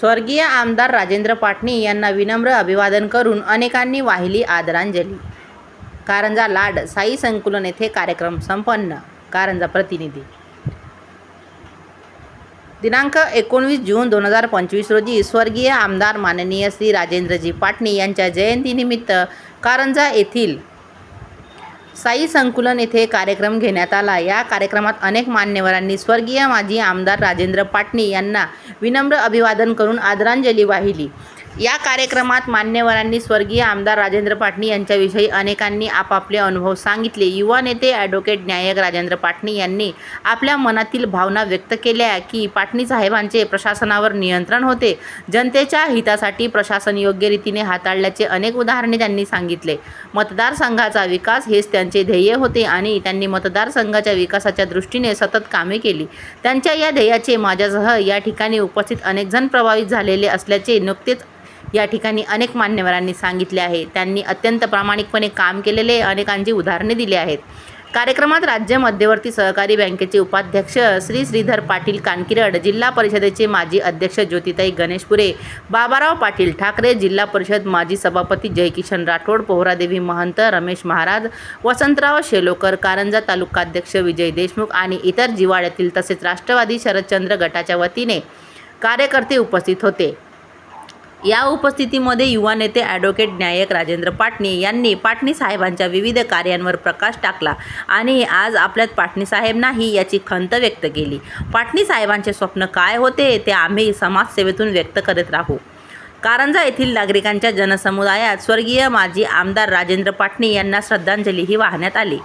स्वर्गीय आमदार राजेंद्र पाटणी यांना विनम्र अभिवादन करून अनेकांनी वाहिली आदरांजली. कारंजा लाड साई संकुलन येथे कार्यक्रम संपन्न कारंजा प्रतिनिधी. दिनांक एकोणवीस जून दोन हजार पंचवीस रोजी स्वर्गीय आमदार माननीय श्री राजेंद्रजी पाटणी यांच्या जयंतीनिमित्त कारंजा येथील साई संकुलन येथे कार्यक्रम घेण्यात आला. या कार्यक्रमात अनेक मान्यवरांनी स्वर्गीय माजी आमदार राजेंद्र पाटणी यांना विनम्र अभिवादन करून आदरांजली वाहिली. या कार्यक्रमात मान्यवरांनी स्वर्गीय आमदार राजेंद्र पाटणी यांच्याविषयी अनेकांनी आपापले अनुभव सांगितले. युवा नेते ॲडव्होकेट न्यायक राजेंद्र पाटणी यांनी आपल्या मनातील भावना व्यक्त केल्या की पाटणी साहेबांचे प्रशासनावर नियंत्रण होते. जनतेच्या हितासाठी प्रशासन योग्य रीतीने हाताळल्याचे अनेक उदाहरणे त्यांनी सांगितले. मतदारसंघाचा विकास हेच त्यांचे ध्येय होते आणि त्यांनी मतदारसंघाच्या विकासाच्या दृष्टीने सतत कामे केली. त्यांच्या या ध्येयाचे माझ्यासह या ठिकाणी उपस्थित अनेकजण प्रभावित झालेले असल्याचे नुकतेच या ठिकाणी अनेक मान्यवरांनी सांगितले आहे. त्यांनी अत्यंत प्रामाणिकपणे काम केलेले अनेकांची उदाहरणे दिली आहेत. कार्यक्रमात राज्य मध्यवर्ती सहकारी बँकेचे उपाध्यक्ष श्री श्रीधर पाटील कानकिरड जिल्हा परिषदेचे माजी अध्यक्ष ज्योतिताई गणेशपुरे बाबाराव पाटील ठाकरे जिल्हा परिषद माजी सभापती जयकिशन राठोड पोहरादेवी महंत रमेश महाराज वसंतराव शेलोकर कारंजा तालुकाध्यक्ष विजय देशमुख आणि इतर जिवाळ्यातील तसेच राष्ट्रवादी शरदचंद्र गटाच्या वतीने कार्यकर्ते उपस्थित होते. या उपस्थितीमध्ये युवा नेते ॲडव्होकेट न्यायक राजेंद्र पाटणी यांनी पाटणी साहेबांच्या विविध कार्यांवर प्रकाश टाकला आणि आज आपल्यात पाटणी साहेब नाही याची खंत व्यक्त केली. पाटणी साहेबांचे स्वप्न काय होते ते आम्ही समाजसेवेतून व्यक्त करत राहू. कारंजा येथील नागरिकांच्या जनसमुदायात स्वर्गीय माजी आमदार राजेंद्र पाटणी यांना श्रद्धांजलीही वाहण्यात आली.